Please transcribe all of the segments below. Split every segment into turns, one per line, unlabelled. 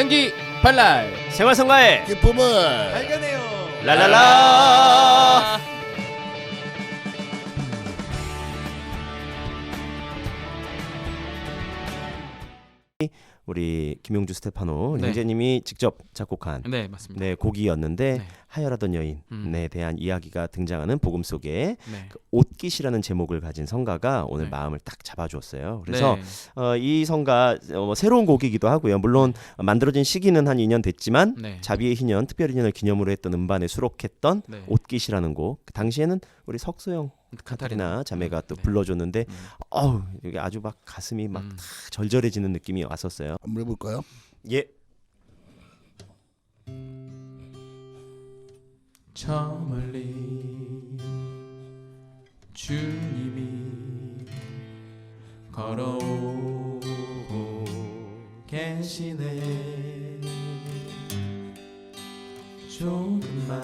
생기 발랄
생활성가의
기쁨을
발견해요
랄랄라. 우리 김용주 스테파노
네.
형제님이 직접 작곡한
네 맞습니다
네 곡이었는데
네.
하혈하던 여인에
음.
대한 이야기가 등장하는 복음 속에
네.
그 옷깃이라는 제목을 가진 성가가 오늘
네.
마음을 딱 잡아주었어요. 그래서
네.
어, 이 성가 어, 뭐 새로운 곡이기도 하고요. 물론 만들어진 시기는 한 2년 됐지만
네.
자비의 희년 특별희년을 기념으로 했던 음반에 수록했던
네.
옷깃이라는 곡. 그 당시에는 우리 석소영
카타리나
카타리나 자매가 또
네.
불러줬는데
음.
어우 이게 아주 막 가슴이 막
음.
다 절절해지는 느낌이 왔었어요.
한번 해볼까요?
예.
저 멀리 주님이 걸어오고 계시네. 조금만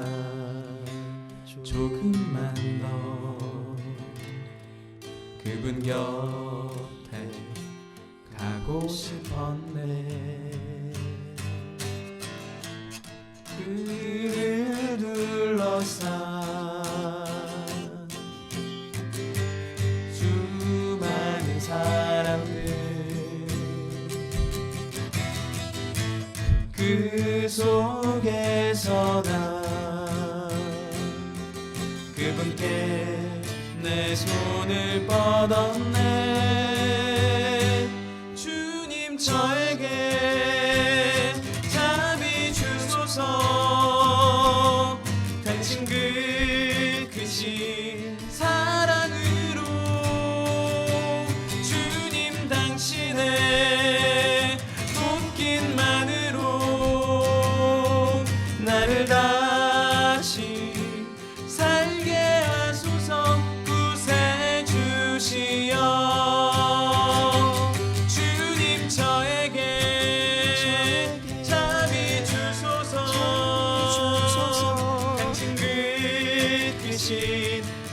조금만 더 그분 곁에 가고 싶었네. 그 그 속에서 난 그분께 내 손을 뻗었네. 주님 저에게 자비 주소서 크신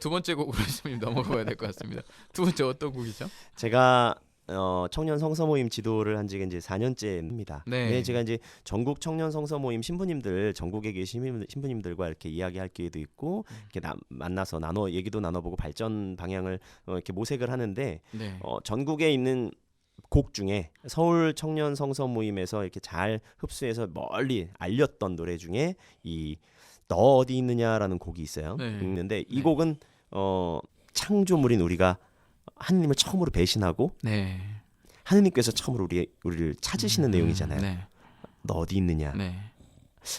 두 번째 곡으로 님 넘어가야 될 것 같습니다. 두 번째 어떤 곡이죠?
제가 어, 청년 성서 모임 지도를 한 지가 이제 4년째입니다.
네.
제가 이제 전국 청년 성서 모임 신부님들 전국에 계신 신부- 신부님들 과 이렇게 이야기할 기회도 있고
음.
이렇게 나, 만나서 나눠 얘기도 나눠보고 발전 방향을 어, 이렇게 모색을 하는데
네.
어, 전국에 있는 곡 중에 서울 청년 성서 모임에서 이렇게 잘 흡수해서 멀리 알렸던 노래 중에 이 너 어디 있느냐라는 곡이 있어요.
네.
있는데 이
네.
곡은 어, 창조물인 우리가 하느님을 처음으로 배신하고
네.
하느님께서 처음으로 우리 우리를 찾으시는 내용이잖아요.
네.
너 어디 있느냐.
네.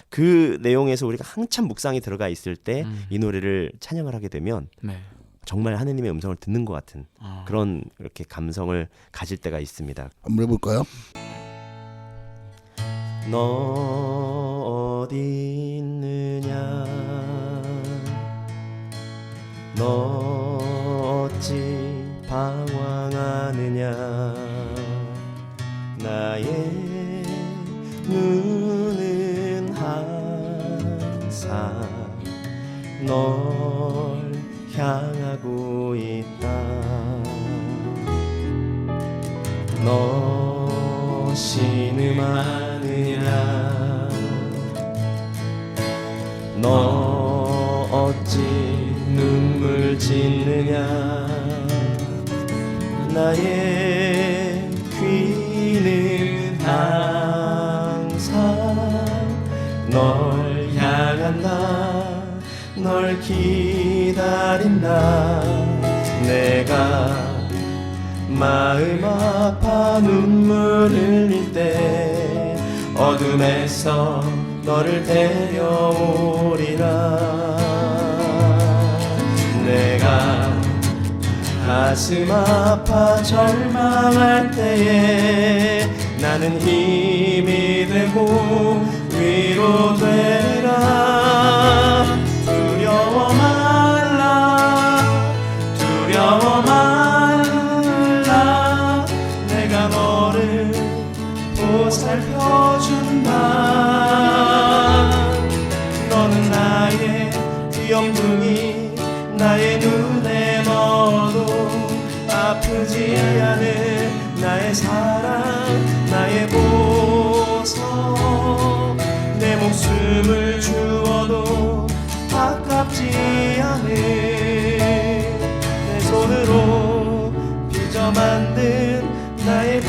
그 내용에서 우리가 한참 묵상이 들어가 있을 때이
음.
노래를 찬양을 하게 되면
네.
정말 하느님의 음성을 듣는 것 같은
어.
그런 이렇게 감성을 가질 때가 있습니다.
한번 해볼까요?
너 어디 있느냐 너 어찌 방황하느냐? 나의 눈은 항상 널 향하고 있다. 너 신음하느냐? 너 짓느냐? 나의 귀는 항상 널 향한다 널 기다린다. 내가 마음 아파 눈물 흘릴 때 어둠에서 너를 데려오리라. 내가 가슴 아파 절망할 때에 나는 힘이 되고 위로 되라. 두려워 말라. 두려워 말라. 내가 너를 보살펴준다. 너는 나의 귀염둥이 나의 눈에 넣어도 아프지 않은 나의 사랑 나의 보석. 내 목숨을 주어도 아깝지 않은 내 손으로 빚어 만든 나의